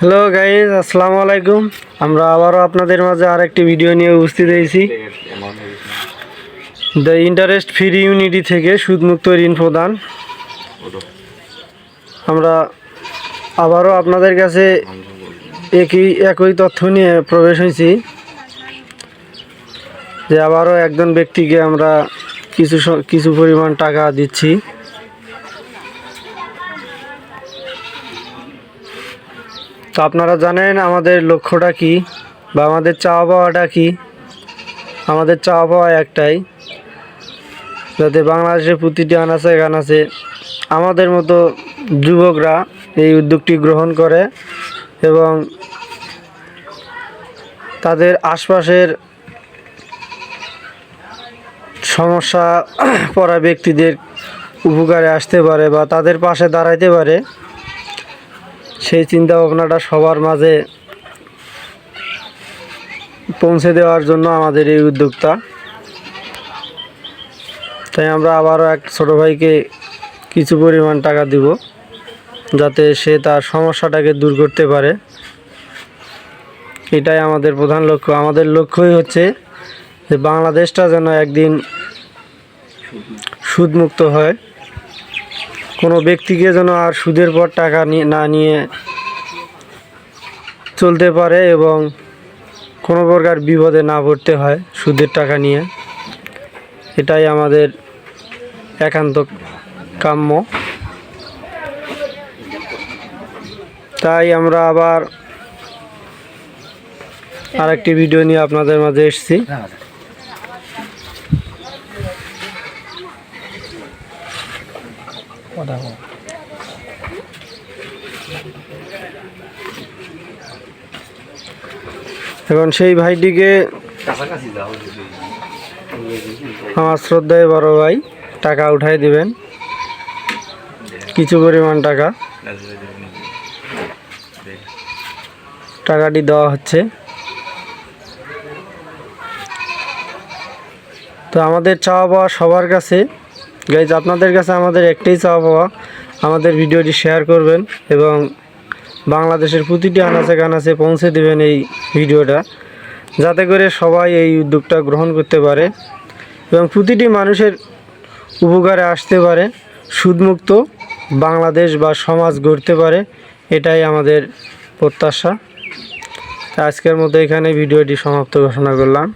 Hello guys আসসালামু আলাইকুম। আমরা আবারও আপনাদের মাঝে আরেকটি ভিডিও নিয়ে উপস্থিত হয়েছি। দ্য ইন্টারেস্ট ফ্রি ইউনিটি থেকে সুদমুক্ত ঋণ প্রদান। আমরা আবারও আপনাদের কাছে একই একই তথ্য নিয়ে প্রবেশ হয়েছি যে আবারও একজন ব্যক্তিকে আমরা কিছু কিছু পরিমাণ টাকা দিচ্ছি। তো আপনারা জানেন আমাদের লক্ষ্যটা কি বা আমাদের চাওয়া পাওয়াটা কি? আমাদের চাওয়া পাওয়া একটাই। যাতে বাংলাদেশের প্রতিটি আনাচে গানাচে আমাদের মতো যুবকরা এই উদ্যোগটি গ্রহণ করে এবং তাদের আশপাশের সমস্যা পড়া ব্যক্তিদের উপকারে আসতে পারে বা তাদের পাশে দাঁড়াইতে পারে। সেই চিন্তা ভাবনাটা সবার মাঝে পৌঁছে দেওয়ার জন্য আমাদের এই উদ্যোগটা তাই আমরা আবারও এক ছোটো ভাইকে কিছু পরিমাণ টাকা দিব, যাতে সে তার সমস্যাটাকে দূর করতে পারে। এটাই আমাদের প্রধান লক্ষ্য। আমাদের লক্ষ্যই হচ্ছে যে বাংলাদেশটা যেন একদিন সুদমুক্ত হয়। কোনো ব্যক্তিকে যেন আর সুদের পর টাকা না নিয়ে চলতে পারে এবং কোনো প্রকার বিপদে না পড়তে হয় সুদের টাকা নিয়ে। এটাই আমাদের একান্ত কাম্য। তাই আমরা আবার আরেকটি ভিডিও নিয়ে আপনাদের মাঝে এসেছি। এখন সেই ভাইটিকে আমার শ্রদ্ধায় বড় ভাই টাকা উঠাই দিবেন। কিছু পরিমাণ টাকা। টাকাটি দেওয়া হচ্ছে। তো আমাদের চাওয়া পাওয়া সবার কাছে গাইজ আপনাদের কাছে আমাদের একটাই চাওয়া পাওয়া আমাদের ভিডিওটি শেয়ার করবেন এবং বাংলাদেশের প্রতিটি আনাচে কানাচে পৌঁছে দেবেন এই ভিডিওটা, যাতে করে সবাই এই উদ্যোগটা গ্রহণ করতে পারে এবং প্রতিটি মানুষের উপকারে আসতে পারে, সুদমুক্ত বাংলাদেশ বা সমাজ গড়তে পারে, এটাই আমাদের প্রত্যাশা। আজকের মতো এখানে ভিডিওটি সমাপ্ত ঘোষণা করলাম।